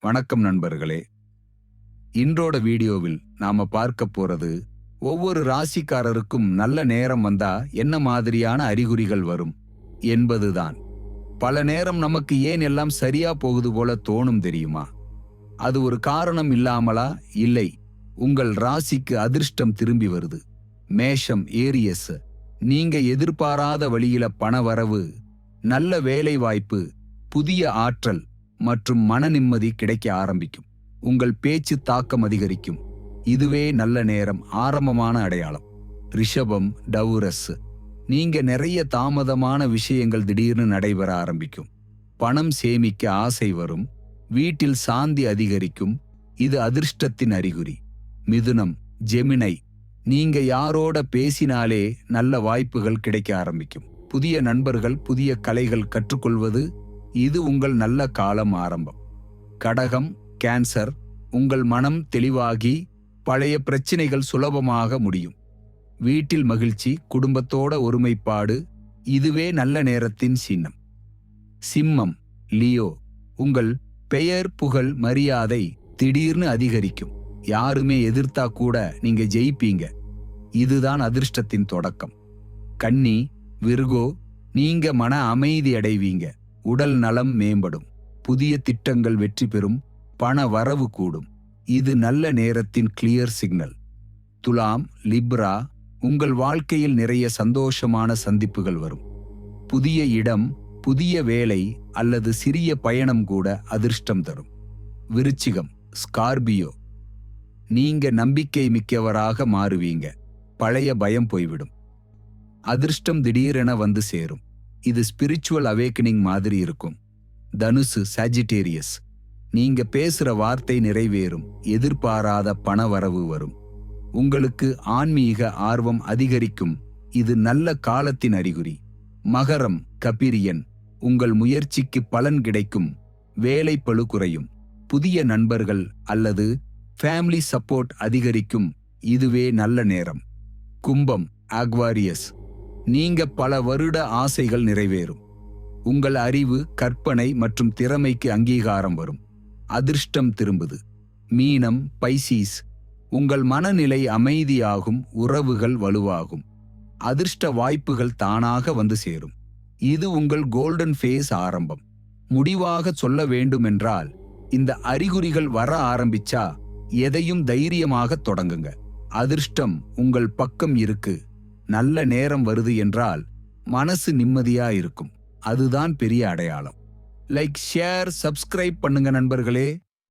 வணக்கம் நண்பர்களே. இன்றோட வீடியோவில் நாம பார்க்க போறது ஒவ்வொரு ராசிக்காரருக்கும் நல்ல நேரம் வந்தா என்ன மாதிரியான அறிகுறிகள் வரும் என்பதுதான். பல நேரம் நமக்கு ஏன் எல்லாம் சரியா போகுது போல தோணும் தெரியுமா? அது ஒரு காரணம் இல்லாமலா? இல்லை. உங்கள் ராசிக்கு அதிர்ஷ்டம் திரும்பி வருது. மேஷம் ஏரியஸ். நீங்க எதிர்பாராத வழியில பணவரவு நல்ல வேலை வாய்ப்பு புதிய ஆற்றல் மற்றும் மன நிம்மதி கிடைக்க ஆரம்பிக்கும். உங்கள் பேச்சு தாக்கம் அதிகரிக்கும். இதுவே நல்ல நேரம் ஆரம்பமான அடையாளம். ரிஷபம் டவுரஸ். நீங்க நிறைய தாமதமான விஷயங்கள் திடீர்னு நடைபெற ஆரம்பிக்கும். பணம் சேமிக்க ஆசை வரும். வீட்டில் சாந்தி அதிகரிக்கும். இது அதிர்ஷ்டத்தின் அறிகுறி. மிதுனம் ஜெமினை நீங்க யாரோட பேசினாலே நல்ல வாய்ப்புகள் கிடைக்க ஆரம்பிக்கும். புதிய நண்பர்கள் புதிய கலைகள் கற்றுக்கொள்வது இது உங்கள் நல்ல காலம் ஆரம்பம். கடகம் கேன்சர் உங்கள் மனம் தெளிவாகி பழைய பிரச்சினைகள் சுலபமாக முடியும். வீட்டில் மகிழ்ச்சி குடும்பத்தோட ஒருமைப்பாடு இதுவே நல்ல நேரத்தின் சின்னம். சிம்மம் லியோ உங்கள் பெயர் புகழ் மரியாதை திடீர்னு அதிகரிக்கும். யாருமே எதிர்த்தா கூட நீங்க ஜெயிப்பீங்க. இதுதான் அதிர்ஷ்டத்தின் தொடக்கம். கன்னி விருகோ நீங்க மன அமைதி அடைவீங்க. உடல் நலம் மேம்படும். புதிய திட்டங்கள் வெற்றி பெறும். பண வரவு கூடும். இது நல்ல நேரத்தின் கிளியர் சிக்னல் துலாம் லிப்ரா உங்கள் வாழ்க்கையில் நிறைய சந்தோஷமான சந்திப்புகள் வரும். புதிய இடம் புதிய வேலை அல்லது சிறிய பயணம் கூட அதிர்ஷ்டம் தரும். விருச்சிகம் ஸ்கார்பியோ. நீங்க நம்பிக்கை மிக்கவராக மாறுவீங்க. பழைய பயம் போய்விடும். அதிர்ஷ்டம் திடீரென வந்து சேரும். இது ஸ்பிரிச்சுவல் அவேக்கனிங் மாதிரி இருக்கும். தனுசு சாஜிடேரியஸ் நீங்க பேசுற வார்த்தை நிறைவேறும். எதிர்பாராத பண வரவு வரும். உங்களுக்கு ஆன்மீக ஆர்வம் அதிகரிக்கும். இது நல்ல காலத்தின் அறிகுறி. மகரம் கபிரியன். உங்கள் முயற்சிக்கு பலன் கிடைக்கும். வேலை பளு குறையும். புதிய நண்பர்கள் அல்லது ஃபேமிலி சப்போர்ட் அதிகரிக்கும். இதுவே நல்ல நேரம். கும்பம் ஆக்வாரியஸ் நீங்க பல வருட ஆசைகள் நிறைவேறும். உங்கள் அறிவு கற்பனை மற்றும் திறமைக்கு அங்கீகாரம் வரும். அதிர்ஷ்டம் திரும்புது. மீனம் பைசீஸ் உங்கள் மனநிலை அமைதியாகும் உறவுகள் வலுவாகும். அதிர்ஷ்ட வாய்ப்புகள் தானாக வந்து சேரும். இது உங்கள் கோல்டன் ஃபேஸ் ஆரம்பம். முடிவாக சொல்ல வேண்டுமென்றால் இந்த அறிகுறிகள் வர ஆரம்பிச்சா எதையும் தைரியமாக தொடங்குங்க. அதிர்ஷ்டம் உங்கள் பக்கம் இருக்கு. நல்ல நேரம் வருது என்றால் மனசு நிம்மதியா இருக்கும். அதுதான் பெரிய அடையாளம். லைக் ஷேர் சப்ஸ்கிரைப் பண்ணுங்க நண்பர்களே.